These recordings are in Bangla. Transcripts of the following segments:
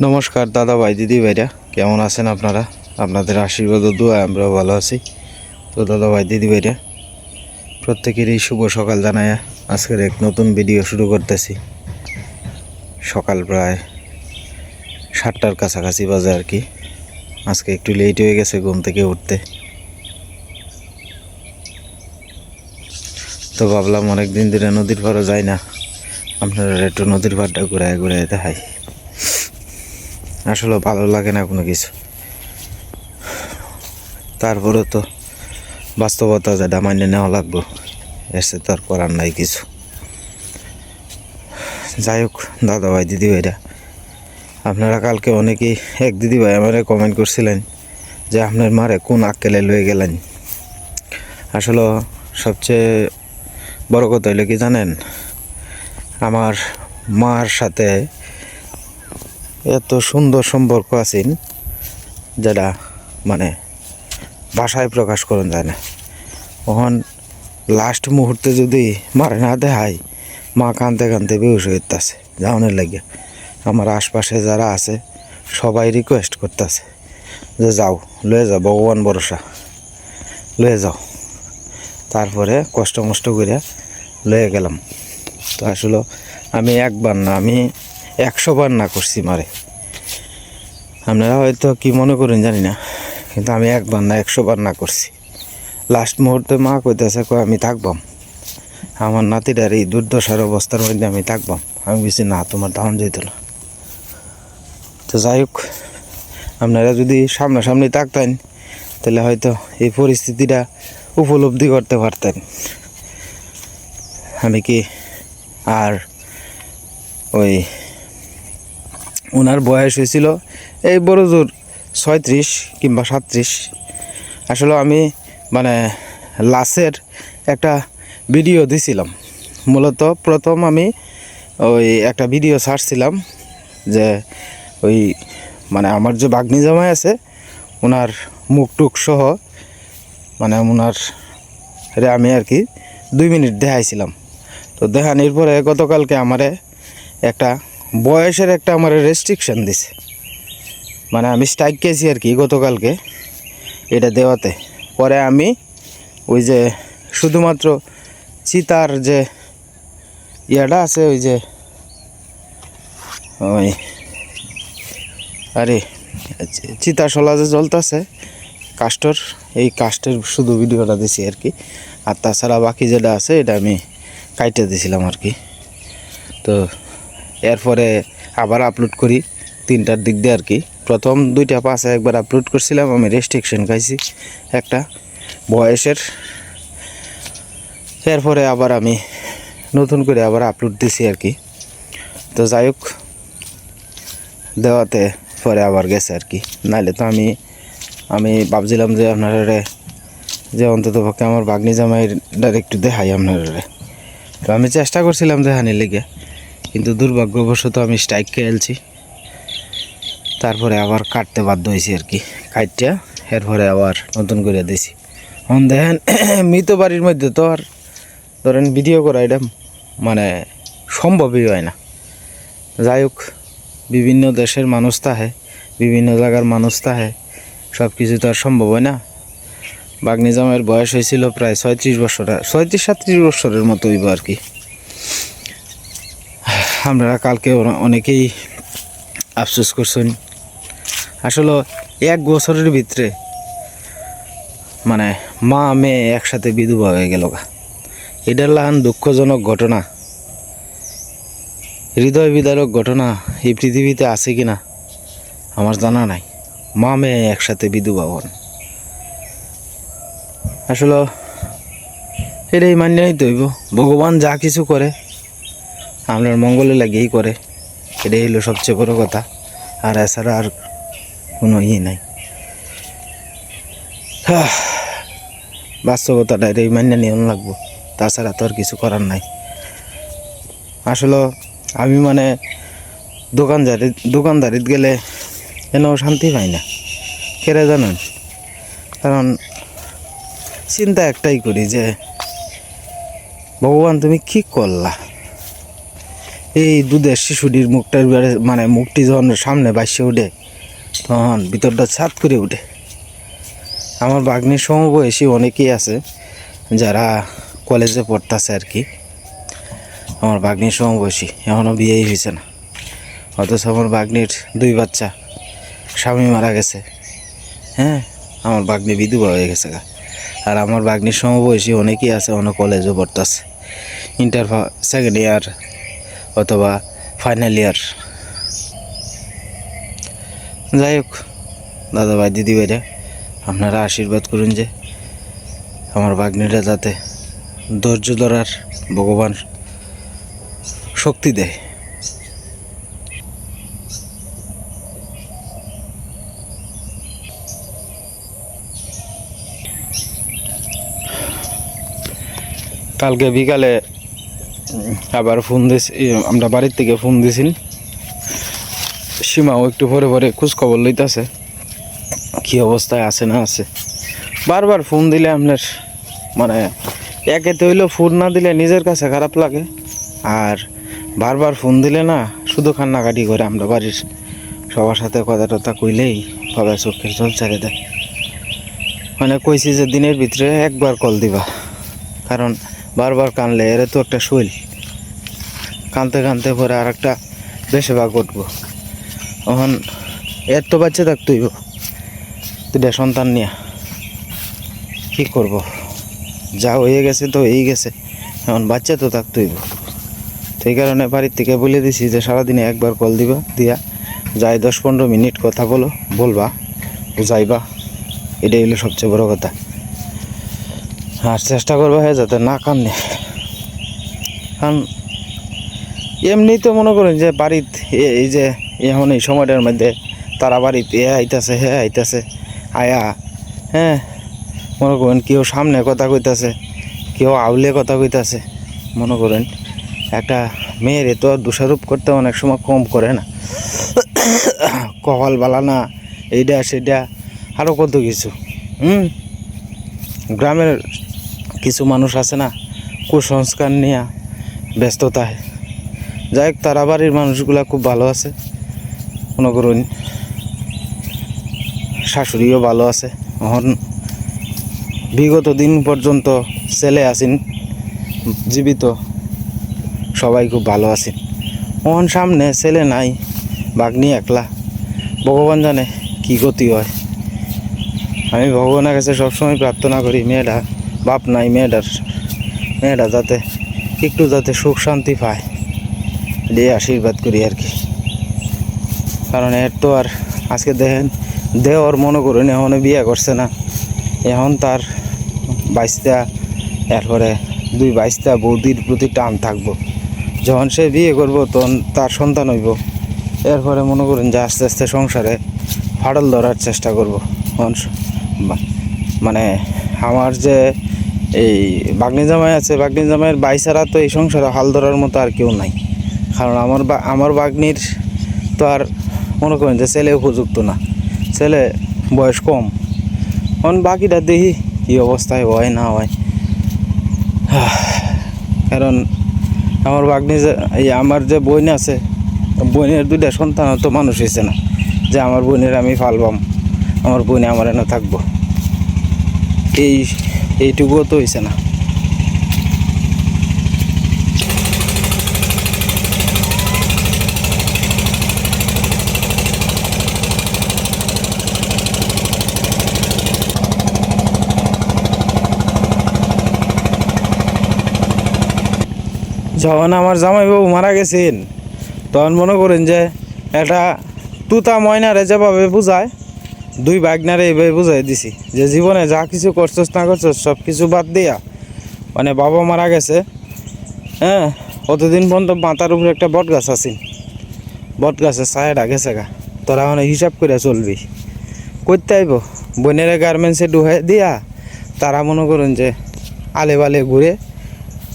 নমস্কার দাদা ভাই দিদি ভাইরা কেমন আছেন আপনারা? আপনাদের আশীর্বাদ দোয়া, আমরাও ভালো আছি। তো দাদা ভাই দিদি ভাইরা প্রত্যেকেরই শুভ সকাল জানায় আজকের এক নতুন ভিডিও শুরু করতেছি। সকাল প্রায় সাতটার কাছাকাছি বাজে আর কি। আজকে একটু লেট হয়ে গেছে ঘুম থেকে উঠতে। তো ভাবলাম অনেক দিন ধরে নদীর পাড়ও যাই না। আপনারা একটু নদীর পাড়টা ঘুরায় ঘুরায় দেখাই আসলে ভালো লাগে না কোনো কিছু। তারপরে তো বাস্তবতা যেটা মান্য নেওয়া লাগবো এসে তো আর করার নাই কিছু। যাই হোক দাদা ভাই দিদি ভাইরা আপনারা কালকে অনেকেই, এক দিদি ভাই আমার কমেন্ট করছিলেন যে আপনার মারে কোন আক্কেলে লয়ে গেলেন? আসলে সবচেয়ে বড় কথা হইল কি জানেন? আমার মার সাথে এত সুন্দর সম্পর্ক আছেন যেটা মানে ভাষায় প্রকাশ করুন যায় না। তখন লাস্ট মুহূর্তে যদি মারে না দেখায়, মা কানতে কানতে বেউস হইতেছে যাওয়ানোর লাগে আমার আশপাশে যারা আছে, সবাই রিকোয়েস্ট করতেছে যে যাও, লয়ে যাও, ভগবান ভরসা, লয়ে যাও। তারপরে কষ্ট মষ্ট করে লয়ে গেলাম। তো আসলে আমি একবার না, আমি একশো বার না করছি মারে। আপনারা হয়তো কি মনে করেন জানি না, কিন্তু আমি একবার না একশো বার না করছি। লাস্ট মুহূর্তে মা কইতেছে, কয়, আমি থাকবাম। আমার নাতিটার এই দুর্দশার অবস্থার মধ্যে আমি থাকবাম। আমি বলছি, না, তোমার ধারণ যেত না। তো যাই হোক, আপনারা যদি সামনাসামনি থাকতেন, তাহলে হয়তো এই পরিস্থিতিটা উপলব্ধি করতে পারতেন। আমি কি আর ওই ওনার বয়স হয়েছিল এই বড় জোর ছয়ত্রিশ কিংবা সাতত্রিশ। আসলে আমি মানে লাশের একটা ভিডিও দিছিলাম। মূলত প্রথম আমি ওই একটা ভিডিও ছাড়ছিলাম যে ওই মানে আমার যে বাগনি জামাই আছে ওনার মুখ টুক সহ মানে ওনার রে আমি আর কি দুই মিনিট দেখাইছিলাম। তো দেখানির পরে গতকালকে আমারে একটা বয়সের একটা আমার রেস্ট্রিকশান দিছে। মানে আমি স্ট্রাইক খেয়েছি আর কি গতকালকে এটা দেওয়াতে। পরে আমি ওই যে শুধুমাত্র চিতার যে ইয়াটা আছে, ওই যে ওই আরে চিতা শলা যে জ্বলতেছে কাস্টর এই কাস্টের শুধু ভিডিওটা দিছি আর কি। আর তাছাড়া বাকি যেটা আছে, এটা আমি কাইটে দিছিলাম আর কি। তো এরপরে আবার আপলোড করি, তিনটার দিক দিয়ে আর কি প্রথম দুইটা পাশে একবার আপলোড করছিলাম, আমি রেস্ট্রিকশন খাইছি একটা বয়সের। এরপরে আবার আমি নতুন করে আবার আপলোড দিছি আর কি তো যাই হোক, দেওয়াতে পরে আবার গেছে আর কি নাহলে তো আমি আমি ভাবছিলাম যে আপনারা যে অন্তত পক্ষে আমার বাগনি জামাইটার একটু দেখাই আপনারা তো আমি চেষ্টা করছিলাম দেখানির লেগে। কিন্তু দুর্ভাগ্যবশত আমি স্ট্রাইক খেলছি তারপরে আবার কাটতে বাধ্য হয়েছি আর কি কাটটা এরপরে আবার নতুন করে দিয়েছি। এখন দেখেন, মৃত বাড়ির মধ্যে তো আর ধরেন ভিডিও করা এটা মানে সম্ভবই হয় না। যাই হোক, বিভিন্ন দেশের মানুষ তাহে, বিভিন্ন জায়গার মানুষ তাহে সব কিছু তো আর সম্ভব হয় না। বাগনি জামাইয়ের বয়স হয়েছিল প্রায় ছয়ত্রিশ বছর, ছয়ত্রিশ সাতত্রিশ বছরের মতো হইব আর কি। আমরা কালকে অনেকেই আফসোস করছেন। আসলে এক বছরের ভিতরে মানে মা, মেয়ে একসাথে বিধবা হয়ে গেল এটার লাহান দুঃখজনক ঘটনা। হৃদয় বিদারক ঘটনা এই পৃথিবীতে আছে কি না আমার জানা নাই। মা, মেয়ে একসাথে বিধবা হন। আসলে এটাই মান্য নিতে হইব। ভগবান যা কিছু করে আপনার মঙ্গলে লাগিয়েই করে। এটাই হলো সবচেয়ে বড় কথা। আর এছাড়া আর কোনো ইয়ে নাই। বাস্তবতাটা এটাই মান্য নিয়ম লাগবো। তাছাড়া তো আর কিছু করার নাই। আসলে আমি মানে দোকানদারি, দোকানদারিত গেলে এনেও শান্তি পাই না। কেরে জানেন? কারণ চিন্তা একটাই করি যে, ভগবান তুমি কি করলা? এই দুধের শিশুটির মুখটার মানে মুখটি যখন সামনে বাইসে উঠে, তখন ভিতরটা ছাদ করে উঠে। আমার বাগ্নির সমবয়সী অনেকেই আছে, যারা কলেজে পড়তেছে আর কি। আমার বাগ্নির সমবয়সী এখনও বিয়েই হয়েছে না। অথচ আমার বাগ্নির দুই বাচ্চা, স্বামী মারা গেছে। হ্যাঁ আমার বাগ্নি বিধবা হয়ে গেছে গা। আর আমার বাগ্নির সমবয়সী অনেকেই আছে অনেক কলেজে পড়তেছে। ইন্টার সেকেন্ড ইয়ার অথবা ফাইনাল ইয়ার যাই হোক দাদা ভাই দিদি ভাইরা আপনারা আশীর্বাদ করুন যে আমার বাগ্নিটা যাতে ধৈর্য ধরার ভগবান শক্তি দেয়। কালকে বিকালে আবার ফোন ই, আমরা বাড়ির থেকে ফোন দিছিল। সীমাও একটু পরে পরে খোঁজ খবর লইতেছে কি অবস্থায় আছে না আছে। বারবার ফোন দিলে আপনার মানে একেতে হইলেও ফোন না দিলে নিজের কাছে খারাপ লাগে। আর বারবার ফোন দিলে না শুধু কান্নাকাটি করে আমরা বাড়ির সবার সাথে কথা টথা কইলেই সবাই চোখের জল ছেড়ে দেয়। মানে কইছি যে দিনের ভিতরে একবার কল দিবা কারণ বারবার কানলে এর তো একটা শৈল। কানতে কানতে পরে আর একটা বেশি ভাগ উঠবো তখন এর তো বাচ্চা থাকতেই দুটা সন্তান নিয়ে। কি করব? যা হয়ে গেছে তো হয়েই গেছে। এখন বাচ্চা তো থাকতেই তো সেই কারণে বাড়ির থেকে বলে দিছি যে সারাদিনে একবার কল দিবা, দিয়া যাই দশ পনেরো মিনিট কথা বলো, বলবা যাইবা এটাই হলো সবচেয়ে বড় কথা। আর চেষ্টা করব হ্যাঁ যাতে না কান্নে। কারণ এমনি তো মনে করেন যে বাড়িত এই যে এখন এই সময়টার মধ্যে তারা বাড়িতে এ আইতাছে, হে আইতাছে, আয়া হ্যাঁ মনে করেন কেউ সামনে কথা কইতাছে, কেউ আউলে কথা কইতাছে। মনে করেন একটা মেয়ের তো দোষারোপ করতে অনেক সময় কম করে না। কপাল বালা না এইটা সেটা আরও কত কিছু, হুম? গ্রামের কিছু মানুষ আছে না, কুসংস্কার নিয়ে ব্যস্ততায়। যাই হোক, তারা বাড়ির মানুষগুলা খুব ভালো আছে। মনে করুন, শাশুড়িও ভালো আছে। এখন বিগত দিন পর্যন্ত ছেলে আছেন, জীবিত, সবাই খুব ভালো আছেন। ওহন সামনে ছেলে নাই বাগনি একলা। ভগবান জানে কি গতি হয়। আমি ভগবানের কাছে সবসময় প্রার্থনা করি, মেয়েটা বাপ নাই, মেয়েটার, মেয়েটা যাতে একটু যাতে সুখ শান্তি পায়। দিয়ে আশীর্বাদ করি আর কি। কারণ এর তো আর আজকে দেখেন দেওয়ার মনে করুন এখন বিয়ে করছে না। এখন তার বাইশটা, এরপরে দুই বাইশটা বৌদির প্রতি টান থাকব। যখন সে বিয়ে করব, তখন তার সন্তান হইব। এরপরে মনে করুন যে আস্তে আস্তে সংসারে ফাটল ধরার চেষ্টা করব। মানে আমার যে এই বাগনি জামাই আছে, বাগনি জামাইয়ের বাইসারা তো এই সংসারে হাল ধরার মতো আর কেউ নাই। কারণ আমার আমার বাগনির তো আর মনে করেন যে ছেলে উপযুক্ত না। ছেলে বয়স কম। এখন বাকিটা দেখি কী অবস্থায় হয়, না হয়। কারণ আমার বাগনি যে এই আমার যে বোন আছে, বোনের দুইটা সন্তান তো মানুষ হয়েছে না। যে আমার বোনের আমি ফালবাম, আমার বোনে আমার এনে থাকব। এই এইটুকুও তো হয়েছে না। যখন আমার জামাইবাবু মারা গেছেন, তখন মনে করেন যে একটা তুতা ময়নারে যেভাবে বুঝায়, দুই বাগনারে এইভাবে বুঝাই দিছি। যে জীবনে যা কিছু করছস না করছস, সব কিছু বাদ দিয়া মানে বাবা মারা গেছে হ্যাঁ অতদিন পর্যন্ত মাথার উপরে একটা বট গাছ আছে। বট গাছের ছায়াটা গেছে গা। তোরা মানে হিসাব করে চলবি। করতে আইব, বোনের গার্মেন্টসে ডুহাই দিয়া, তারা মনে করুন যে আলে বালে ঘুরে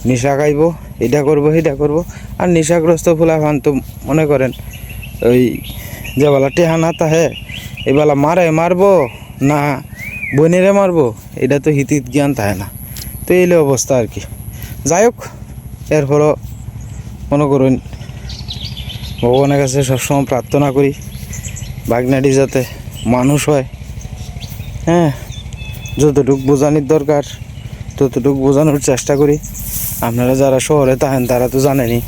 নেশা খাইব। এটা করব এটা করব। আর নেশাগ্রস্ত ফুলাফান তো মনে করেন ওই যে বেলা টেহা না তাহে এবেলা মারে, মারবো না বোনেরে মারবো, এটা তো হিতিত জ্ঞান থাকে না। তো এইলে অবস্থা আর কি। যাই হোক, এরপরও মনে করুন ভগবানের কাছে সবসময় প্রার্থনা করি, বাগনাটি যাতে মানুষ হয়। হ্যাঁ যতটুকু বোঝানোর দরকার, ততটুকু বোঝানোর চেষ্টা করি। আপনারা যারা শহরে থাকেন, তারা তো জানেনই।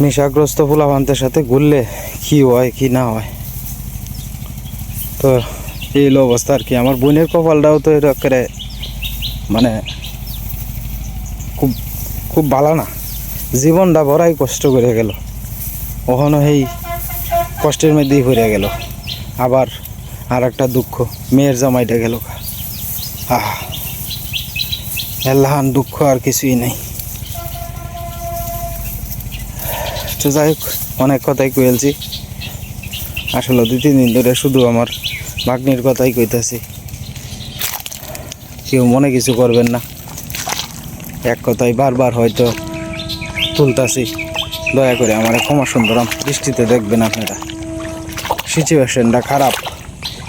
নেশাগ্রস্ত ফুলাভান্তের সাথে ঘুরলে কি হয়, কি না হয়। তো এই অবস্থা আর কি। আমার বোনের কপালটাও তো এটা করে মানে খুব খুব ভালো না। জীবনটা ভরাই কষ্ট করে গেল। ওখানে এই কষ্টের মধ্যেই ভরে গেল। আবার আর একটা দুঃখ, মেয়ের জামাইটা গেল। আহ। এলাহান দুঃখ আর কিছুই নেই। তো যাই হোক, অনেক কথাই কইলছি। আসলে দুই, তিন দিন ধরে শুধু আমার ভাগ্নির কথাই কইতাছি। কেউ মনে কিছু করবেন না। এক কথাই বারবার হয়তো তুলতাছি। দয়া করে আমার ক্ষমা সুন্দরম দৃষ্টিতে দেখবেন আপনারা। সিচুয়েশনটা খারাপ।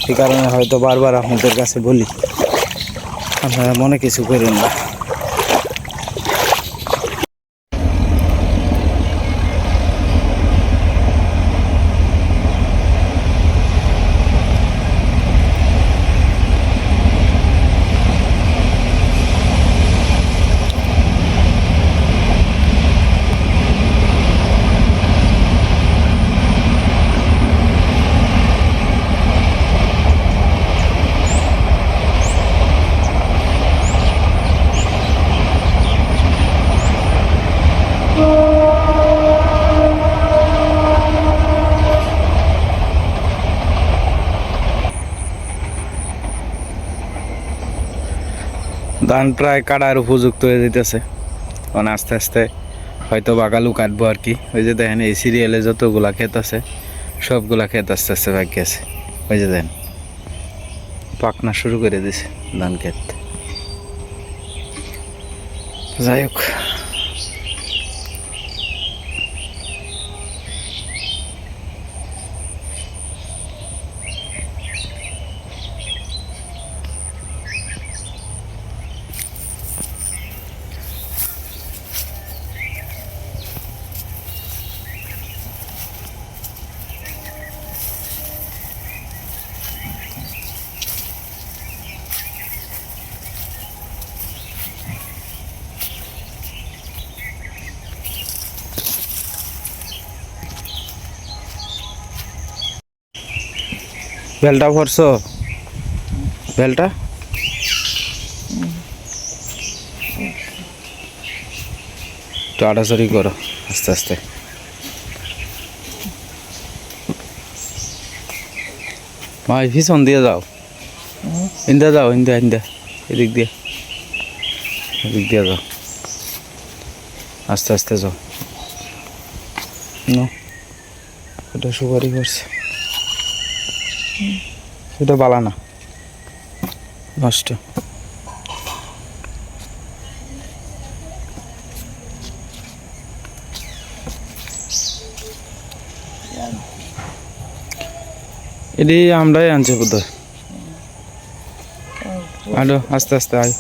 এই কারণে হয়তো বারবার আপনাদের কাছে বলি। আপনারা মনে কিছু করেন না। ধান প্রায় কাটার উপযুক্ত হয়ে যেতেছে কারণ আস্তে আস্তে হয়তো বাগালু কাটবো আর কি। ওই যে দেখেন, এই সিরিয়ালে যতগুলা ক্ষেত আছে, সবগুলা ক্ষেত আস্তে আস্তে ভাগ গেছে ওই যে দেখেন পাকনা শুরু করে দিছে ধান ক্ষেত। যাই হোক বেলটা ভরছো? বেলটা? একটু আড়াচড়ি করো, আস্তে আস্তে। মা, এই পিছন দিয়ে যাও। ইন্দা যাও, ইন্দা ইন্দা। এদিক দিয়ে। এদিক দিয়ে যাও। আস্তে আস্তে যাও। না এটা সুপারি করছে। এটা বালা না। নষ্ট। এটি আমরাই আনছি বোধ আলো, আস্তে আস্তে আয়।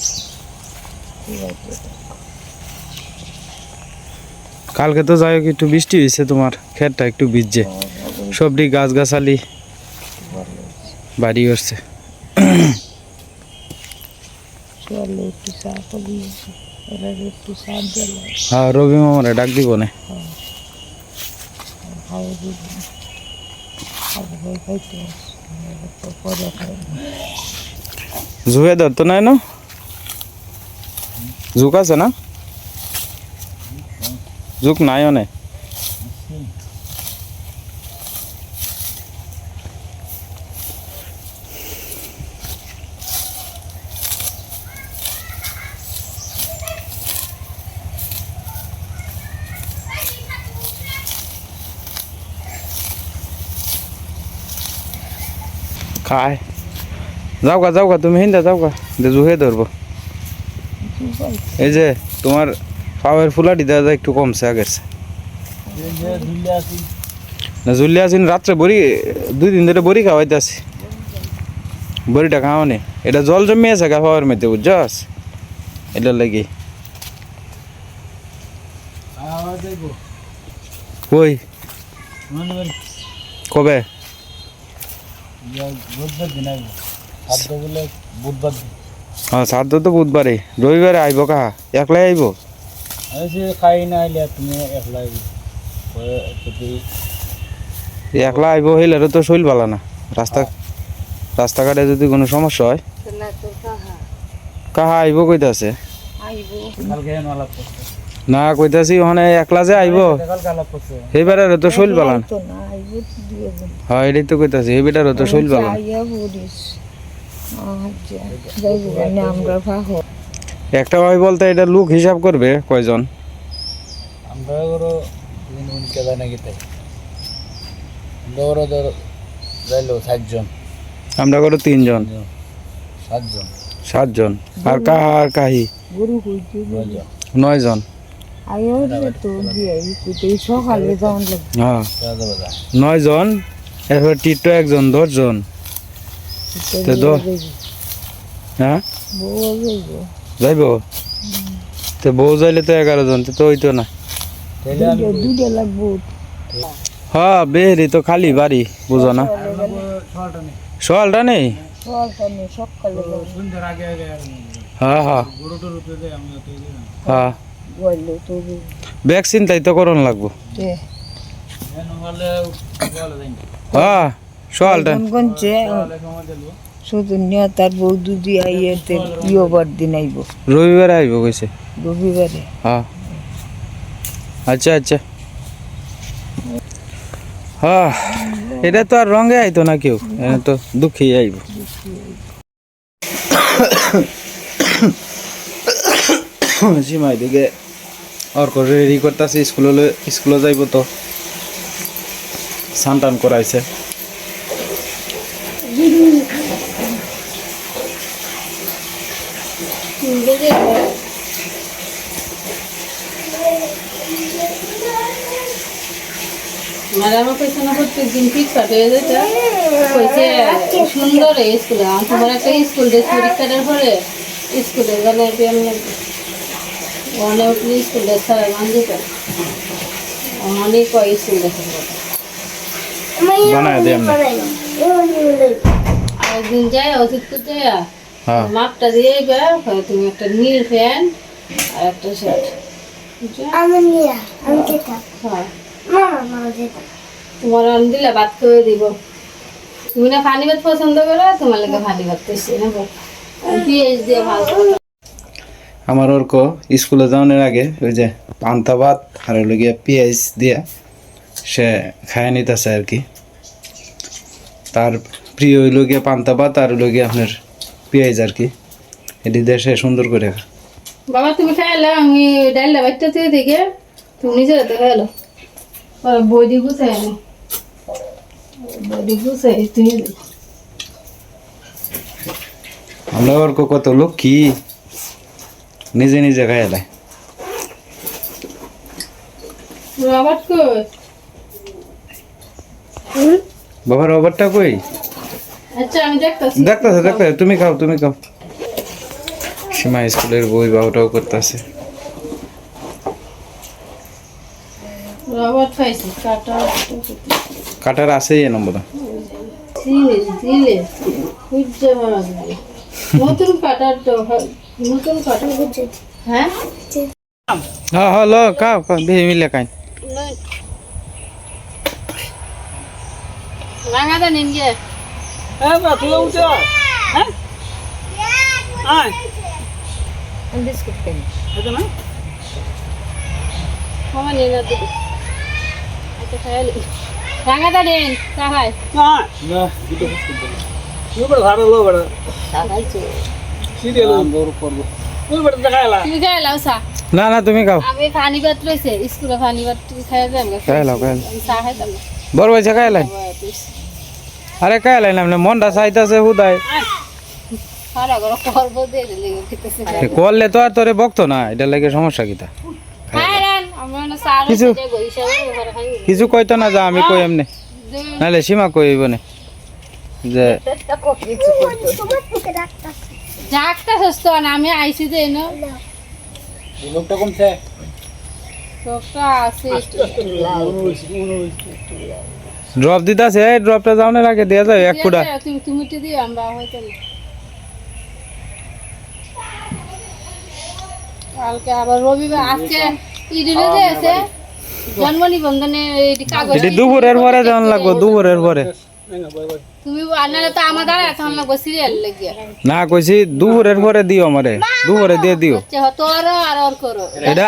কালকে তো যাই একটু বৃষ্টি হয়েছে তোমার, ক্ষেতটা একটু ভিজছে। সবটি গাছ গাছালি বাড়ি উঠছে চলে একটু চা করি এরা একটু চা দিলে হ্যাঁ রবি মামারে ডাক দিব না। হয়ে খাই জুয়ে ধরতো নাই না? জুক আছে না? জুক নাই অনে খায় যাও গা যাও গা তুমি হিন্দা যাও গা দে জুহে ধরবো। এই যে তোমার পাওয়ের ফুলাটি দেওয়া একটু কমছে আগের। না জুলিয়া আছি রাত্রে বড়ি, দুই দিন ধরে বড়ি খাওয়াইতে আছি। বড়িটা খাওয়া নি এটা জল জমে আছে গা পাওয়ার মধ্যে বুঝছস? এটার লাগি। কই? কবে? বুধবার দিন আসব খাদ্য বলে বুধবার দিন। হ্যাঁ তো বুধবারে। রবিবারে আইব কাহা একলাই আইব? খাই না আইলে তুমি একলা যদি একলা আইব হইলে তো শৈল পালা না। রাস্তা রাস্তাঘাটে যদি কোনো সমস্যা হয়? কাহা? কাহা আইব কইতাছে? আইব। কালকে হেন আলাপ না কইতাছি ওখানে একলা যে আইব। সেইবারে তো শৈল পালা না। হ্যাঁ এটাই তো কইতাছি সেইবারে তো শৈল ভাগো একটা ভাই বলতে এটা লোক হিসাব করবে কয়জন? আমরা ওরও দিন উনি কেদা নাকি তাই। আমরা ওরও ধর যাইলো ষাটজন আমরা করো তিনজন। সাতজন। সাতজন। আর কাহা আর কাহি? গরু হইতে নয়জন। হ্যাঁ দাদা বাজা নয়জন এরপর টিটো একজন দশজন। তো দো- হ্যাঁ? যাইব? তো বউ যাইলে তো এগারো জন তো হইতো না। হ্যাঁ বেরি তো খালি বাড়ি বুঝো না। সকালটা নেই? হ্যাঁ হ্যাঁ। হ্যাঁ। ভ্যাকসিন তাই তো করণ লাগবো। হ্যাঁ সকালটা গঞ্জে সময় শুধু নিয়ে তার বউ দুদি আইয়েতে ইয়োবার দিন আইব। রবিবারে আইব কইছে? রবিবারে। হ্যাঁ আচ্ছা আচ্ছা। হ্যাঁ এটা তো আর রঙে আইতো না কেউ এটা তো দুঃখী আইব। সীমাই দিকে অর্ক রেডি করতেছে, স্কুলে স্কুলে যাইব তো। স্নান টান করাইছে। ম্যাডামও কইছে না, প্রত্যেক দিন ফিটফাট যেতে কইছে, সুন্দর স্কুলে। আমার একটা স্কুল ড্রেস পরীক্ষাটার পরে স্কুলে গেলে অনেক উঠলে স্কুল ড্রেস ছাড়া মান অনেক কয় স্কুল ড্রেস বানায় দে একদিন যাই অতীত করতে হ্যাঁ। মাপটা দিয়ে তুমি একটা নীল প্যান্ট আর একটা শার্ট। আমি নিয়া আমি খেতাম হ্যাঁ। যেতাম। তোমার আমি দিলে ভাত করে দিব। তুমি না পানি ভাত পছন্দ করো তোমার লাগে পানি ভাত করছি না পিএইচ দিয়ে ভাত। আমার ওরক স্কুলে যাওয়ার আগে ওই যে পান্তা ভাত আর হলো গিয়ে পেঁয়াজ দিয়া সে খায় নিতেছে আর কি। তার প্রিয় হইল গিয়ে পান্তা ভাত আর হইল গিয়ে আপনার পেঁয়াজ আর কি। এটি দেশে সুন্দর করে। বাবা তুমি খাইলে আমি ডাইলটা বাচ্চা থেকে দেখে তুমি নিজে হাতে খাইলো। বডি গুছাই নি। বডি গুছাই তুমি আমরা ওরক কত লোক কি নিজে নিজে খায় দেয়। রবার্ট কই? বাবার ওভারটা কই? আচ্ছা আমি দেখতেছে। দেখতেছে তুমি খাও তুমি খাও। সীমা স্কুলের বই বাবুটাও করতেছে। রবার্ট কাটার আছেই এ নম্বর। দিলে দিলে নতুন হয়- হ্যাঁ হ্যাঁ লো মিলে খাই বিস্কুট খাই। মামা দিদি আচ্ছা খাইলি রাঙাদা নিন চা খাই তুমি খাই লাও চা না না তুমি খাও। আমি পানি ভাত রয়েছে স্কুলে পানি ভাত খাই যাম খাই লাও খাই চা খাইতাম। না বড় পয়সা খাই লাই? আরে খাই লাই না মনটা চাইতেছে হুদায়। করলে তো আর তোরে বকতো না এটা লাগে সমস্যা কিতা কিছু- কিছু কইতো না যা আমি কই এমনি। নাহলে সীমা কইব না যে ডাক্তার সুস্থ না আমি আইসি যে এনো। লোকটা কমছে। আছে। ড্রপ দিতেছে এই ড্রপটা যাওয়ার আগে দেওয়া যায় এক ফুটা তুমি তুমি তো দিও আমরা হয়তো কালকে আবার রবিবার আজকে ঈদুল আছে জন্ম নিবন্ধনে এই কাগজ দুপুরের পরে যাওয়ান লাগবো দুপুরের পরে। তুমি আনালে তো আমার দ্বারা এখন লাগবো সিরিয়াল লেগে না কইছি দুপুরের পরে দিও আমারে। দুপুরে দিয়ে দিও। আচ্ছা হ্যাঁ।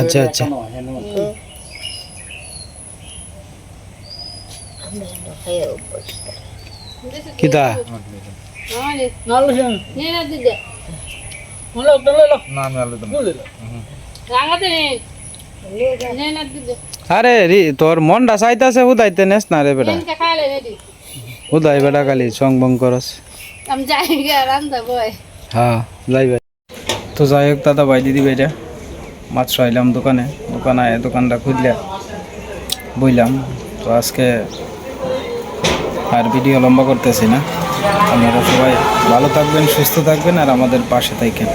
আচ্ছা আচ্ছা। কিতা? না না আরে রি তোর মনটা চাইতাছে হুদাইতে নেস না রে বেটা। হুদাই বেটা খালি সং বং করস। হ্যাঁ যাই ভাই তো যাই হোক দাদা ভাই দিদি ভাইরা মাত্র আইলাম দোকানে। দোকানে আয় দোকানটা খুললে বইলাম। তো আজকে আর ভিডিও লম্বা করতেছি না। আপনারা সবাই ভালো থাকবেন সুস্থ থাকবেন আর আমাদের পাশে থাকেন